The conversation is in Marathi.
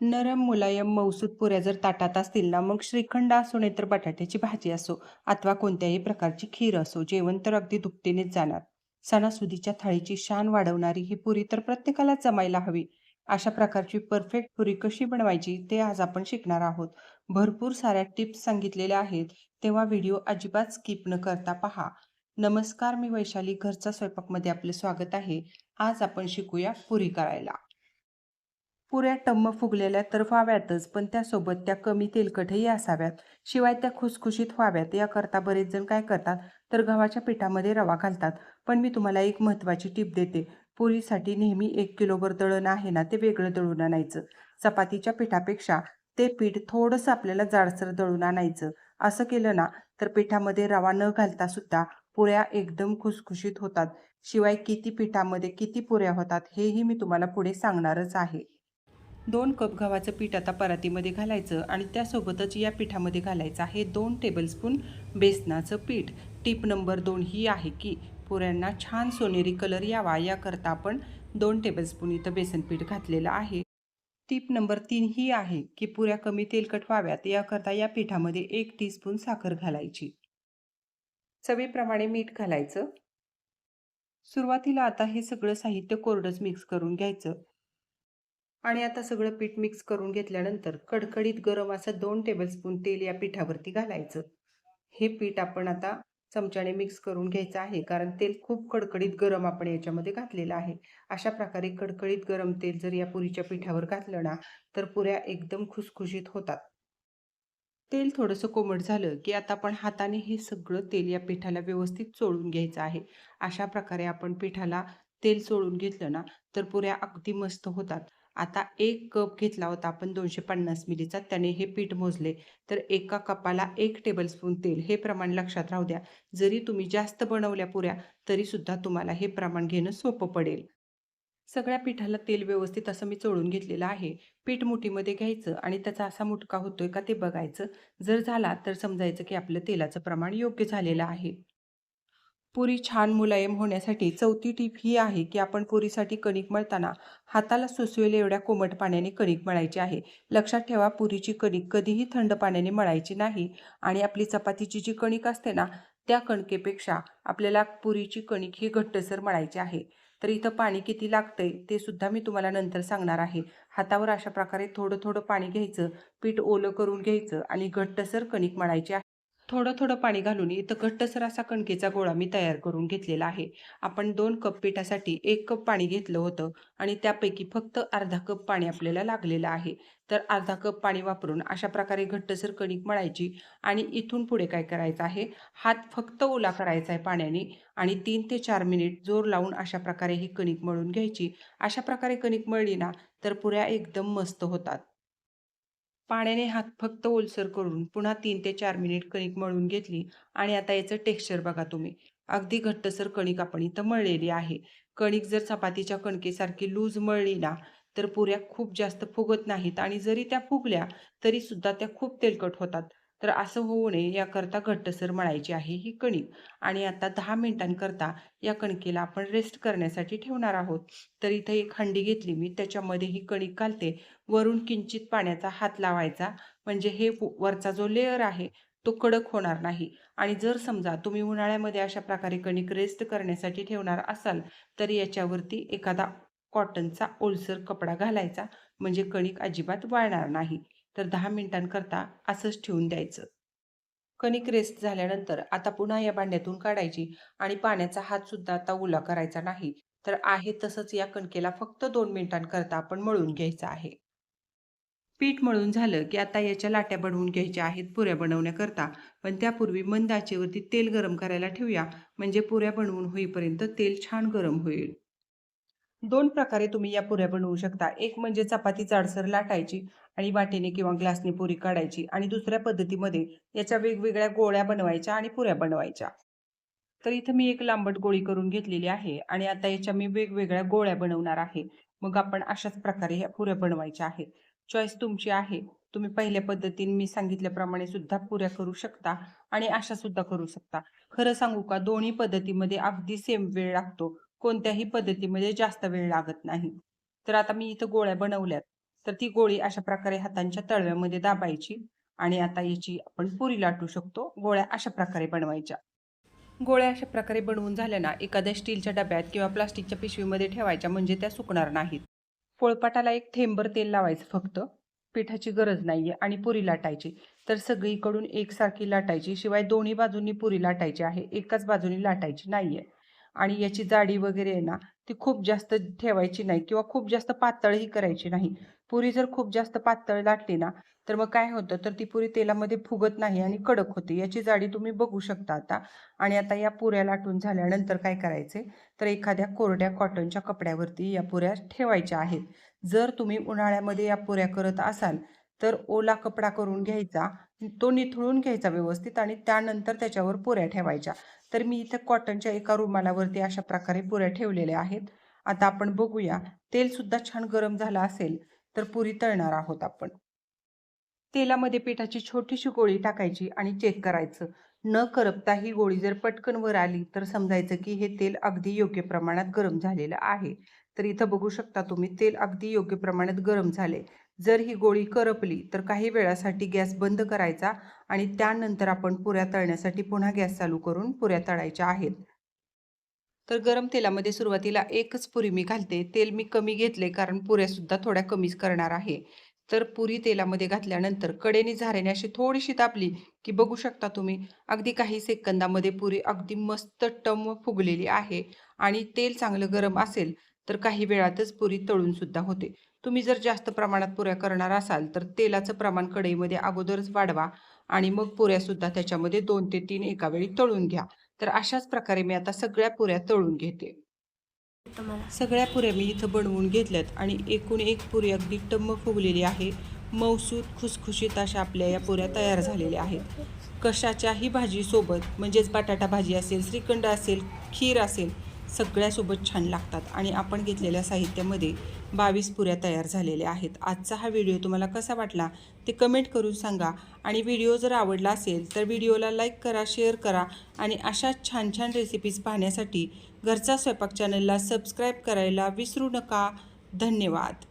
नरम मुलायम मौसूद पुऱ्या जर ताटात असतील ना मग श्रीखंड असो नाही तर बटाट्याची भाजी असो अथवा कोणत्याही प्रकारची खीर असो जेवण तर अगदी दुपटीनेच जाणार. सणासुदीच्या थाळीची शान वाढवणारी ही पुरी तर प्रत्येकाला जमायला हवी. अशा प्रकारची परफेक्ट पुरी कशी बनवायची ते आज आपण शिकणार आहोत. भरपूर साऱ्या टिप्स सांगितलेल्या आहेत तेव्हा व्हिडिओ अजिबात स्किप न करता पहा. नमस्कार मी वैशाली घरचा स्वयंपाकमध्ये आपले स्वागत आहे. आज आपण शिकूया पुरी करायला. पुऱ्या टम्म फुगलेल्या तर व्हाव्यातच पण त्यासोबत त्या कमी तेलकटही असाव्यात. शिवाय त्या खुसखुशीत व्हाव्यात. याकरता बरेच जण काय करतात? तर गव्हाच्या पिठामध्ये रवा घालतात. पण मी तुम्हाला एक महत्त्वाची टीप देते. पुरीसाठी नेहमी एक किलोभर दळण आहे ना ते वेगळं दळून आणायचं. चपातीच्या पिठापेक्षा ते पीठ थोडंसं आपल्याला जाडसर दळून आणायचं. असं केलं ना तर पिठामध्ये रवा न घालता सुद्धा पुऱ्या एकदम खुसखुशीत होतात. शिवाय किती पिठामध्ये किती पुऱ्या होतात हेही मी तुम्हाला पुढे सांगणारच आहे. दोन कप गव्हाचं पीठ आता परातीमध्ये घालायचं आणि त्यासोबतच या पिठामध्ये घालायचं आहे दोन टेबलस्पून बेसनाचं पीठ. टीप नंबर दोन ही आहे की पुऱ्यांना छान सोनेरी कलर यावा याकरता आपण दोन टेबलस्पून इथं बेसन पीठ घातलेलं आहे. टीप नंबर तीन ही आहे की पुऱ्या कमी तेलकट व्हाव्यात याकरता या पिठामध्ये एक टीस्पून साखर घालायची. चवीप्रमाणे मीठ घालायचं. सुरुवातीला आता हे सगळं साहित्य कोरडंच मिक्स करून घ्यायचं. आणि आता सगळं पीठ मिक्स करून घेतल्यानंतर कडकडीत गरम असं दोन टेबलस्पून तेल या पिठावरती घालायचं. हे पीठ आपण आता चमच्याने मिक्स करून घ्यायचं आहे कारण तेल खूप कडकडीत गरम आपण याच्यामध्ये घातलेलं आहे. अशा प्रकारे कडकडीत गरम तेल जर या पुरीच्या पिठावर घातलं ना तर पुऱ्या एकदम खुसखुशीत होतात. तेल थोडंसं कोमट झालं की आता आपण हाताने हे सगळं तेल या पिठाला व्यवस्थित चोळून घ्यायचं आहे. अशा प्रकारे आपण पिठाला तेल चोळून घेतलं ना तर पुऱ्या अगदी मस्त होतात. आता एक कप घेतला होता आपण दोनशे पन्नास मिलीचा त्याने हे पीठ मोजले. तर एका कपाला एक टेबलस्पून तेल हे प्रमाण लक्षात राहू द्या. जरी तुम्ही जास्त बनवल्या पुऱ्या तरीसुद्धा तुम्हाला हे प्रमाण घेणं सोपं पडेल. सगळ्या पिठाला तेल व्यवस्थित असं मी चोळून घेतलेलं आहे. पीठ मुठीमध्ये घ्यायचं आणि त्याचा असा मुटका होतोय का ते बघायचं. जर झाला तर समजायचं की आपलं तेलाचं प्रमाण योग्य झालेलं आहे. पुरी छान मुलायम होण्यासाठी चौथी टीप ही आहे की आपण पुरीसाठी कणिक मळताना हाताला सुसवेल एवढ्या कोमट पाण्याने कणिक मळायची आहे. लक्षात ठेवा पुरीची कणिक कधीही थंड पाण्याने मळायची नाही आणि आपली चपातीची जी कणिक असते ना त्या कणकेपेक्षा आपल्याला पुरीची कणिक ही घट्टसर मळायची आहे. तर इथं पाणी किती लागतंय ते सुद्धा मी तुम्हाला नंतर सांगणार आहे. हातावर अशा प्रकारे थोडं थोडं पाणी घ्यायचं पीठ ओलं करून घ्यायचं आणि घट्टसर कणिक मळायची आहे. थोडं थोडं पाणी घालून इथं घट्टसर असा कणकेचा गोळा मी तयार करून घेतलेला आहे. आपण दोन कप पिठासाठी एक कप पाणी घेतलं होतं आणि त्यापैकी फक्त अर्धा कप पाणी आपल्याला लागलेलं आहे. तर अर्धा कप पाणी वापरून अशा प्रकारे घट्टसर कणिक मळायची आणि इथून पुढे काय करायचं आहे? हात फक्त ओला करायचा आहे पाण्याने आणि तीन ते चार मिनिट जोर लावून अशा प्रकारे ही कणिक मळून घ्यायची. अशा प्रकारे कणिक मळली ना तर पुऱ्या एकदम मस्त होतात. पाण्याने हात फक्त ओलसर करून पुन्हा तीन ते चार मिनिट कणिक मळून घेतली आणि आता याचं टेक्स्चर बघा तुम्ही. अगदी घट्टसर कणिक आपण इथं मळलेली आहे. कणिक जर चपातीच्या कणकेसारखी लूज मळली ना तर पुऱ्या खूप जास्त फुगत नाहीत आणि जरी त्या फुगल्या तरी सुद्धा त्या खूप तेलकट होतात. तर असं होऊ नये याकरता घट्टसर मळायची आहे ही कणिक. आणि आता दहा मिनिटांकरता या कणकेला आपण रेस्ट करण्यासाठी ठेवणार आहोत. तर इथं एक हंडी घेतली मी त्याच्यामध्ये ही कणिक घालते. वरून किंचित पाण्याचा हात लावायचा. म्हणजे हे वरचा जो लेअर आहे तो कडक होणार नाही. आणि जर समजा तुम्ही उन्हाळ्यामध्ये अशा प्रकारे कणिक रेस्ट करण्यासाठी ठेवणार असाल तर याच्यावरती एखादा कॉटनचा ओलसर कपडा घालायचा. म्हणजे कणिक अजिबात वाळणार नाही. तर दहा मिनिटांकरता असंच ठेवून द्यायचं. कणिक रेस्ट झाल्यानंतर आता पुन्हा या भांड्यातून काढायची आणि पाण्याचा हात सुद्धा आता ओला करायचा नाही तर आहे तसंच या कणकेला फक्त दोन मिनिटांकरता आपण मळून घ्यायचं आहे. पीठ मळून झालं की आता याच्या लाट्या बनवून घ्यायच्या आहेत पुऱ्या बनवण्याकरता पण त्यापूर्वी मंद आचेवरती तेल गरम करायला ठेवूया म्हणजे पुऱ्या बनवून होईपर्यंत तेल छान गरम होईल. दोन प्रकारे तुम्ही या पुऱ्या बनवू शकता. एक म्हणजे चपाती जाडसर लाटायची आणि वाटेने किंवा ग्लासने पुरी काढायची आणि दुसऱ्या पद्धतीमध्ये याच्या वेगवेगळ्या गोळ्या बनवायच्या आणि पुऱ्या बनवायच्या. तर इथं मी एक लांबट गोळी करून घेतलेली आहे आणि आता याच्या मी वेगवेगळ्या गोळ्या बनवणार आहे. मग आपण अशाच प्रकारे ह्या पुऱ्या बनवायच्या आहेत. चॉईस तुमची आहे. तुम्ही पहिल्या पद्धतीने मी सांगितल्याप्रमाणे सुद्धा पुऱ्या करू शकता आणि अशा सुद्धा करू शकता. खरं सांगू का दोन्ही पद्धतीमध्ये अगदी सेम वेळ लागतो. कोणत्याही पद्धतीमध्ये जास्त वेळ लागत नाही. तर आता मी इथं गोळ्या बनवल्यात. तर ती गोळी अशा प्रकारे हातांच्या तळव्यामध्ये दाबायची आणि आता याची आपण पुरी लाटू शकतो. गोळ्या अशा प्रकारे बनवायच्या. गोळ्या अशा प्रकारे बनवून झाल्या ना एखाद्या स्टीलच्या डब्यात किंवा प्लास्टिकच्या पिशवीमध्ये ठेवायच्या म्हणजे त्या सुकणार नाहीत. पोळपाटाला एक थेंबर तेल लावायचं फक्त. पिठाची गरज नाहीये आणि पुरी लाटायची. तर सगळीकडून एकसारखी लाटायची. शिवाय दोन्ही बाजूंनी पुरी लाटायची आहे. एकाच बाजूनी लाटायची नाहीये. आणि याची जाडी वगैरे आहे ना ती खूप जास्त ठेवायची नाही किंवा खूप जास्त पातळही करायची नाही. पुरी जर खूप जास्त पातळ लाटली ना तर मग काय होतं? तर ती पुरी तेलामध्ये फुगत नाही आणि कडक होते. याची जाडी तुम्ही बघू शकता आता. आणि आता या पुऱ्या लाटून झाल्यानंतर काय करायचे? तर एखाद्या कोरड्या कॉटनच्या कपड्यावरती या पुऱ्या ठेवायच्या आहेत. जर तुम्ही उन्हाळ्यामध्ये या पुऱ्या करत असाल तर ओला कपडा करून घ्यायचा तो निथळून घ्यायचा व्यवस्थित आणि त्यानंतर त्याच्यावर पुऱ्या ठेवायच्या. तर मी इथं कॉटनच्या एका रुमालावरती अशा प्रकारे पुऱ्या ठेवलेल्या आहेत. आता आपण बघूया तेल सुद्धा छान गरम झालं असेल तर पुरी तळणार आहोत आपण. तेलामध्ये पिठाची छोटीशी गोळी टाकायची आणि चेक करायचं. न करपता ही गोळी जर पटकन वर आली तर समजायचं की हे तेल अगदी योग्य प्रमाणात गरम झालेलं आहे. तर इथं बघू शकता तुम्ही तेल अगदी योग्य प्रमाणात गरम झाले जर ही गोळी करपली तर काही वेळासाठी गॅस बंद करायचा आणि त्यानंतर आपण पुऱ्या तळण्यासाठी पुन्हा गॅस चालू करून पुऱ्या तळायच्या आहेत. तर गरम तेलामध्ये सुरुवातीला एकच पुरी मी घालते. तेल मी कमी घेतले कारण पुऱ्यासुद्धा थोड्या कमीच करणार आहे. तर पुरी तेलामध्ये घातल्यानंतर कडेने झाऱ्याने अशी थोडीशी तापली की बघू शकता तुम्ही अगदी काही सेकंदामध्ये पुरी अगदी मस्त टम फुगलेली आहे आणि तेल चांगलं गरम असेल तर काही वेळातच पुरी तळून सुद्धा होते. तुम्ही जर जास्त प्रमाणात पुऱ्या करणार असाल तर तेलाचं प्रमाण कढईमध्ये अगोदरच वाढवा आणि मग पुऱ्यासुद्धा त्याच्यामध्ये दोन ते तीन एका वेळी तळून घ्या. तर अशाच प्रकारे मी आता सगळ्या पुऱ्या तळून घेते. सगळ्या पुऱ्या मी इथं बनवून घेतल्यात आणि एकूण एक पुरी अगदी टम्म फुगलेली आहे. मौसूद खुसखुशीत अशा आपल्या या पुऱ्या तयार झालेल्या आहेत. कशाच्याही भाजीसोबत म्हणजेच बटाटा भाजी असेल श्रीखंड असेल खीर असेल सगळ्यासोबत छान लागतात आणि आपण घेतलेल्या साहित्यामध्ये बावीस पुऱ्या तयार झालेल्या आहेत. आजचा हा व्हिडिओ तुम्हाला कसा वाटला ते कमेंट करून सांगा आणि व्हिडिओ जर आवडला असेल तर व्हिडिओला लाईक करा शेअर करा आणि अशा छान छान रेसिपीज पाहण्यासाठी घरचा स्वयंपाक चॅनलला सबस्क्राईब करायला विसरू नका. धन्यवाद.